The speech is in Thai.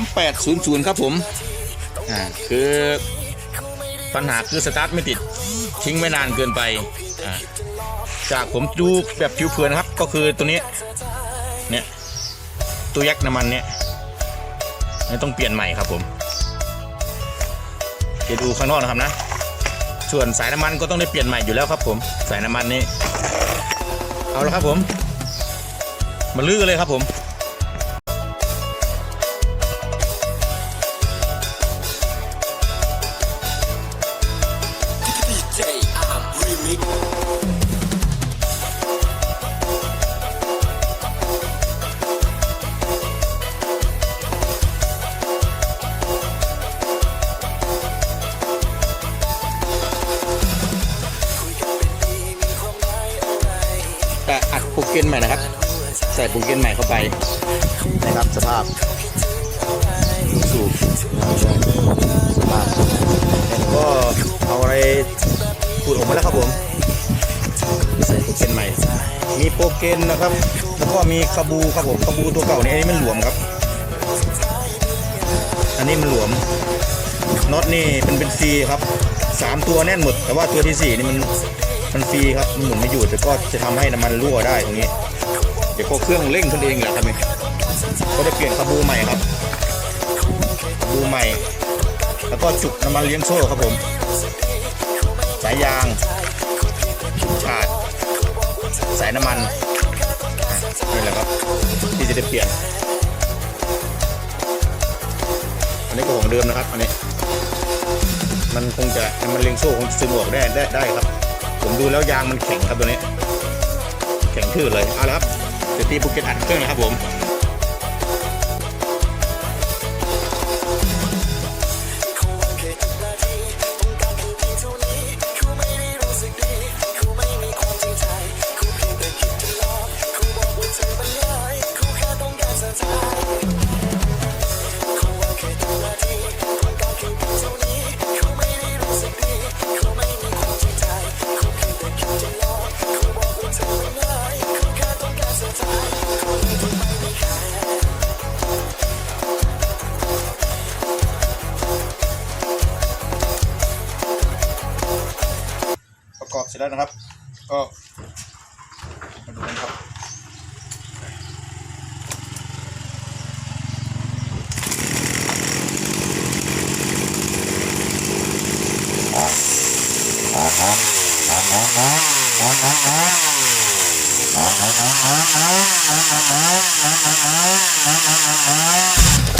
3800 ครับผม อ่า คือปัญหาคือสตาร์ทไม่ติด ทิ้งไม่นานเกินไป อ่า จากผมดูแบบผิวเผินนะครับ ก็คือตัวนี้ เนี่ย ตัวยักษ์น้ำมันเนี่ยนี่ต้องเปลี่ยนใหม่ครับผมเดี๋ยวดูข้างนอกนะครับนะ ส่วนสายน้ำมันก็ต้องได้เปลี่ยนใหม่อยู่แล้วครับผม สายน้ำมันนี้ เอาละครับผม มาลื้อกันเลยครับผม แต่อัดปูเกนใหม่นะครับ ใส่ปูเกนใหม่เข้าไปนะครับสภาพสูบสภาพแล้วก็เอาอะไรปูดออกมาแล้วครับผมใส่ปูเกนใหม่ มีโปรเกนนะครับ แล้วก็มีคาบูครับผมคาบูตัวเก่าเนี่ยอันนี้มันหลวมครับ อันนี้มันหลวมน็อตนี่เป็นเป็นฟรีครับสามตัวแน่นหมด แต่ว่าตัวที่สี่นี่มัน มันฟรีครับมันหมุนไม่อยู่แต่ก็จะทำให้น้ำมันรั่วได้ตรงนี้ เดี๋ยวก็เครื่องเร่งขึ้นเองแหละครับเนี่ยก็จะเปลี่ยนคาบูใหม่ครับคาบูใหม่ แล้วก็จุกน้ำมันเลี้ยงโซ่ครับผม สายยางขาดสายน้ำมันนี่แหละครับที่จะได้เปลี่ยน อันนี้ก็ของเดิมนะครับอันนี้ มันคงจะน้ำมันเลี้ยงโซ่คงซึมออกได้ได้ได้ครับ ผมดูแล้วยางมันแข็งครับตัวนี้ แข็งทื่อเลย เอาละครับเดี๋ยวตีภูเก็ตอัดเครื่องนะครับผม กอบเสร็จแล้วนะครับ ก็มาดูกันครับ Thank